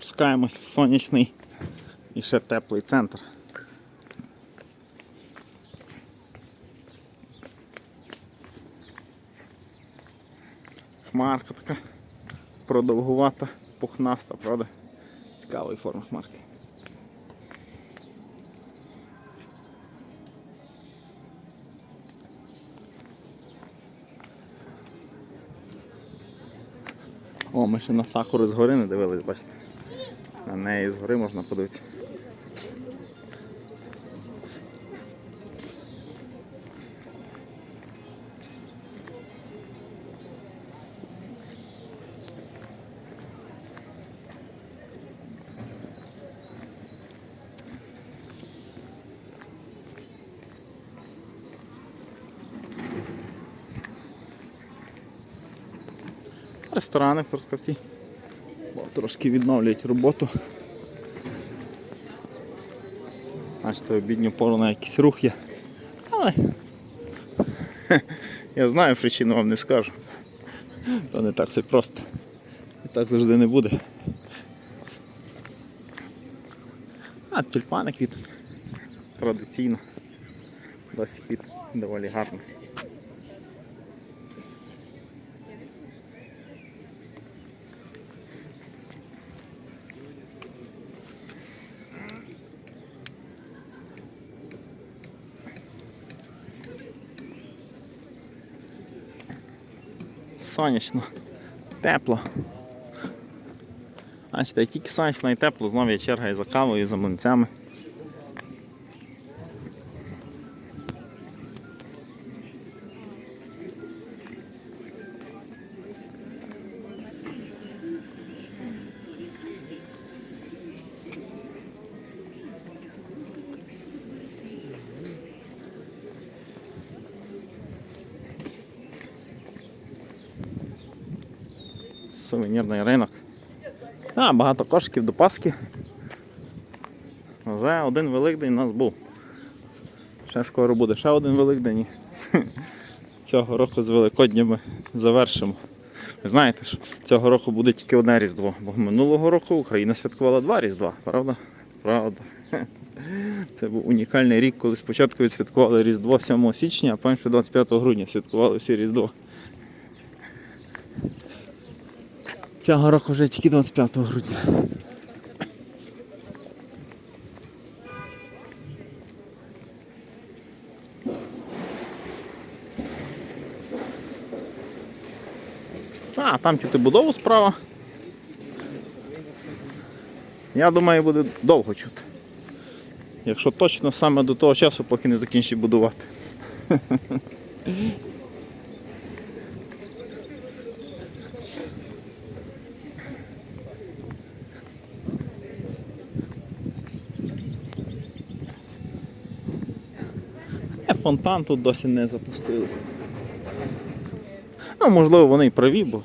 Спускаємось в сонячний і ще теплий центр. Хмарка така продовгувата, пухнаста, правда? Цікавої форми хмарки. О, ми ще на сакуру з гори не дивились, бачите. На неї з гори можна подивитися. Ресторани в Трускавці. Трошки відновлюють роботу. В обідню пору на якийсь рух є. Але я знаю причину вам не скажу. То не так все просто. І так завжди не буде. А тюльпани квітуть. Традиційно. Досі квітуть доволі гарно. Сонячно, тепло. Бачите, тільки сонячно і тепло, знову є черга і за кавою, і за млинцями. Сувенірний ринок. А, багато кошиків до Пасхи. Вже один Великдень у нас був. Ще скоро буде ще один Великдень. Цього року з Великоднями завершимо. Ви знаєте, що цього року буде тільки одне Різдво, бо минулого року Україна святкувала два Різдва, правда? Правда. Це був унікальний рік, коли спочатку відсвяткували Різдво 7 січня, а потім ще 25 грудня святкували всі Різдво. Цього року вже тільки 25 грудня. А, там чути будову справа. Я думаю, буде довго чути. Якщо точно саме до того часу, поки не закінчить будувати. Фонтан тут досі не запустили. Ну, можливо, вони і праві, бо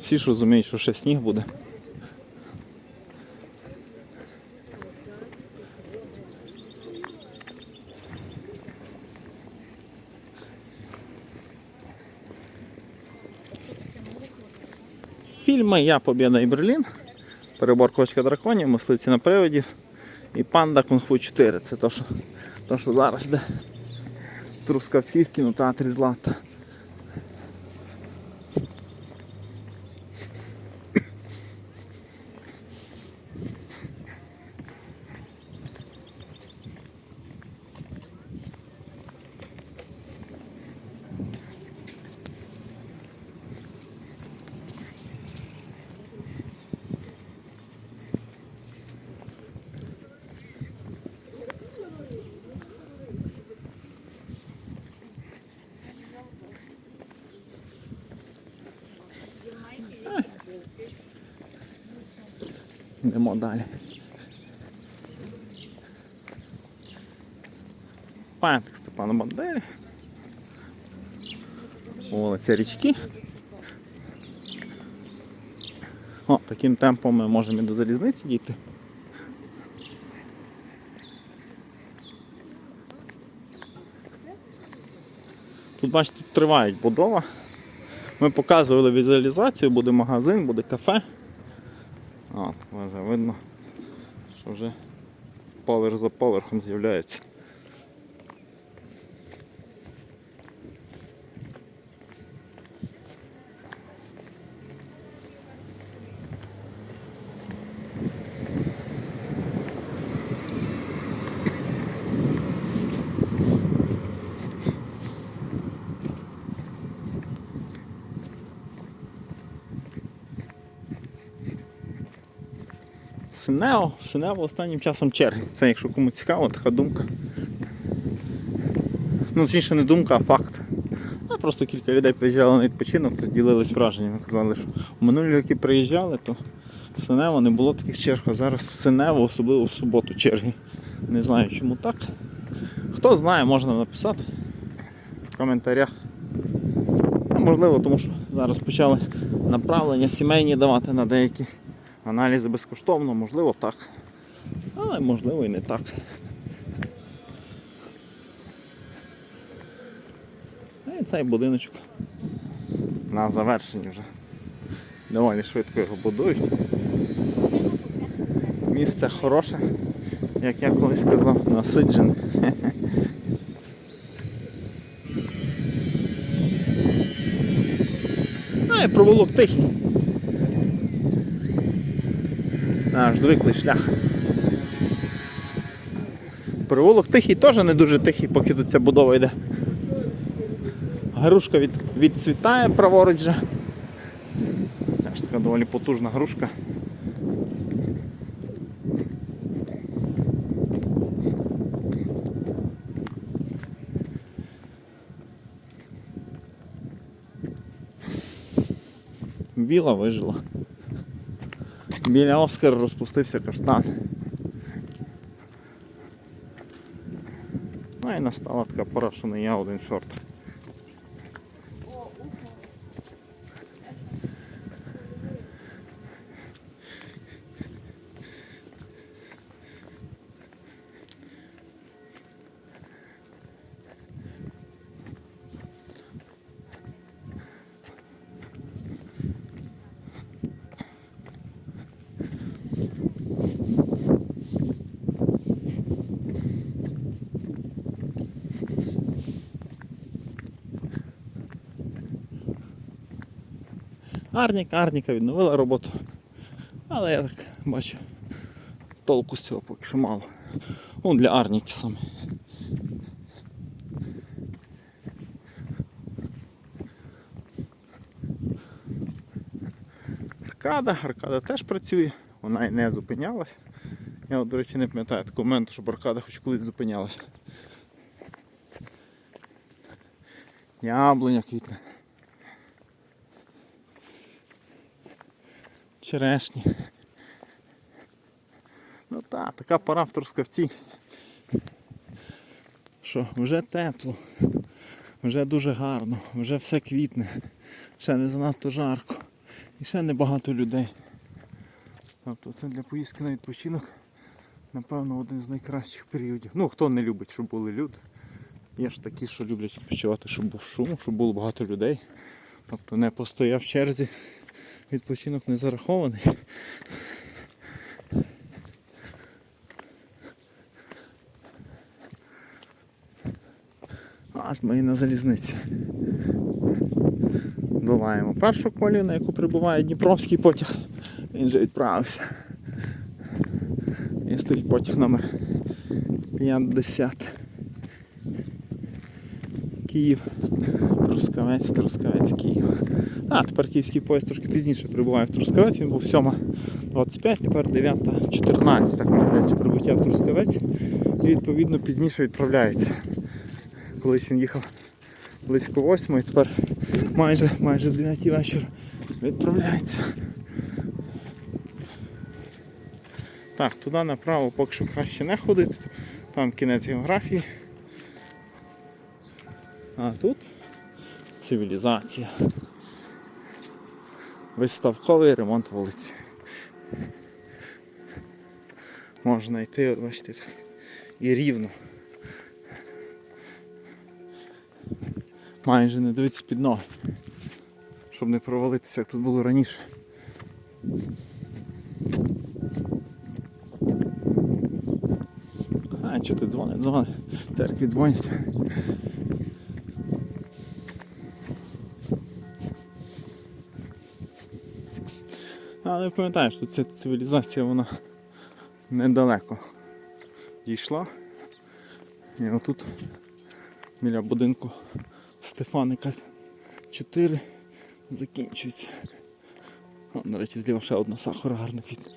всі ж розуміють, що ще сніг буде. Фільми Я Побєда і Берлін. Перебор кочка драконів, мисливці на приводі і панда Кунг-фу 4. Це то, що, то, що зараз йде Трускавці в кінотеатрі Злата. Йдемо далі. Пам'ятник Степана Бандери. Вулиця річки. О, таким темпом ми можемо і до залізниці дійти. Тут, бачите, триває будова. Ми показували візуалізацію, буде магазин, буде кафе. От, вже видно, що вже поверх за поверхом з'являється. Синео, Синео останнім часом черги. Це якщо кому цікаво, така думка. Ну, точніше не думка, а факт. А просто кілька людей приїжджали на відпочинок, то ділились враженнями. Казали, що в минулі роки приїжджали, то в Синево не було таких черг, а зараз в Синево, особливо в суботу черги. Не знаю чому так. Хто знає, можна написати в коментарях. Можливо, тому що зараз почали направлення сімейні давати на деякі аналізи безкоштовно, можливо так. Але можливо і не так. Ну І цей будиночок на завершенні вже. Доволі швидко його будують. Місце хороше, як я колись казав, насиджене. Ну і провулок тихий. Наш звиклий шлях. Провулок тихий теж не дуже тихий, поки тут ця будова йде. Грушка від, відцвітає праворуч же. Теж така доволі потужна грушка. Біла вижила. Біля Оскара розпустився каштан. Ну і настала така пора, я один шорт. Арніка, Арніка відновила роботу. Але я так бачу, толку з цього поки що мало. Ну, для Арніки саме. Аркада, аркада теж працює, вона і не зупинялась. Я, до речі, не пам'ятаю такого моменту, щоб аркада хоч колись зупинялася. Яблуня квітне. Черешні. Ну так, така пора в Трускавці. Що вже тепло, вже дуже гарно, вже все квітне, ще не занадто жарко і ще небагато людей. Тобто це для поїздки на відпочинок, напевно, один з найкращих періодів. Ну, хто не любить, щоб були люди. Є ж такі, що люблять відпочивати, щоб був шум, щоб було багато людей. Тобто не постояв в черзі, відпочинок не зарахований. От ми і на залізниці. Долаємо першу колію, на яку прибуває Дніпровський потяг. Він вже відправився. І стоїть потяг номер 50. Київ. Трускавець, Трускавець, Київ. А, тепер київський поїзд трошки пізніше прибуває в Трускавець, він був 7.25, тепер 9.14, так мені здається, прибуття в Трускавець. І відповідно пізніше відправляється. Колись він їхав близько 8 і тепер майже, майже в 9 вечора відправляється. Так, туди направо поки що краще не ходити, там кінець географії. А тут цивілізація. Виставковий ремонт вулиці. Можна йти, от бачите, так, і рівно. Майже не дивитися під ноги, щоб не провалитися, як тут було раніше. А, що тут дзвонить, дзвонить, терки дзвонять. Але пам'ятаєш, тут ця цивілізація вона недалеко дійшла. І отут біля будинку Стефаника 4 закінчується. О, до речі, зліва ще одна сахара гарна квітне.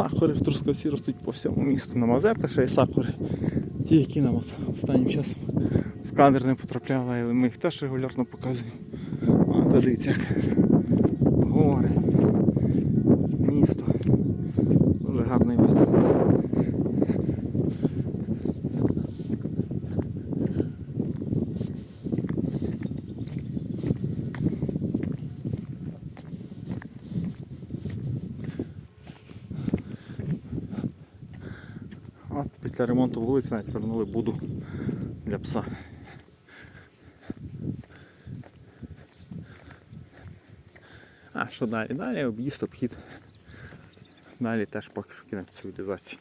Сакури в Трускавці ростуть по всьому місту. На Мазепи ще й сакури. Ті, які нам останнім часом в кадр не потрапляли, але ми їх теж регулярно показуємо. А то дивіться, як гори, місто. Дуже гарний вид. От після ремонту вулиці навіть вернули буду для пса. А що далі? Далі об'їзд, обхід. Далі теж поки що кінець цивілізації.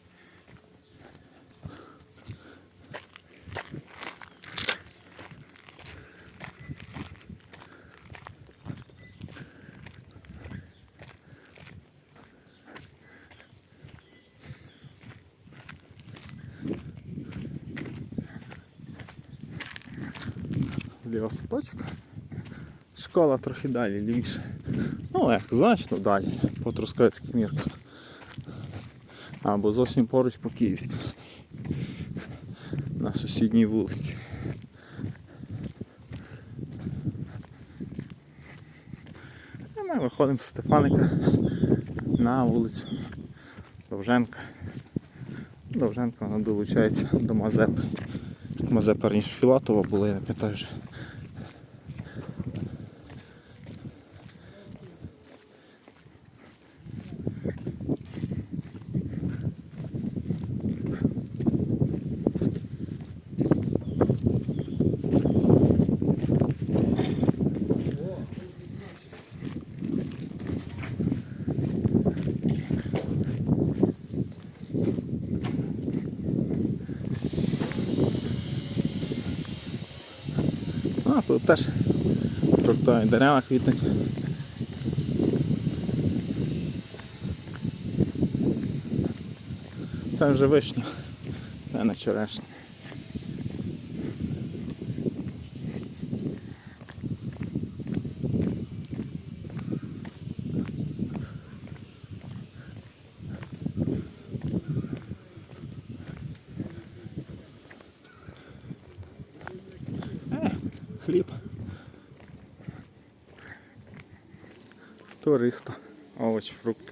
Зліва садочок. Школа трохи далі, лівіше. Ну як, значно далі, по Трускавецькій мірках. Або зовсім поруч по Київській. На сусідній вулиці. А ми виходимо з Стефаника на вулицю Довженка. Довженка вона долучається до Мазепи. Мазепа раніше Філатова була, я не пам'ятаю вже. А, тут теж фруктові дерева квітнуть. Це вже вишня, це не черешня. 300. Овоч, фрукт.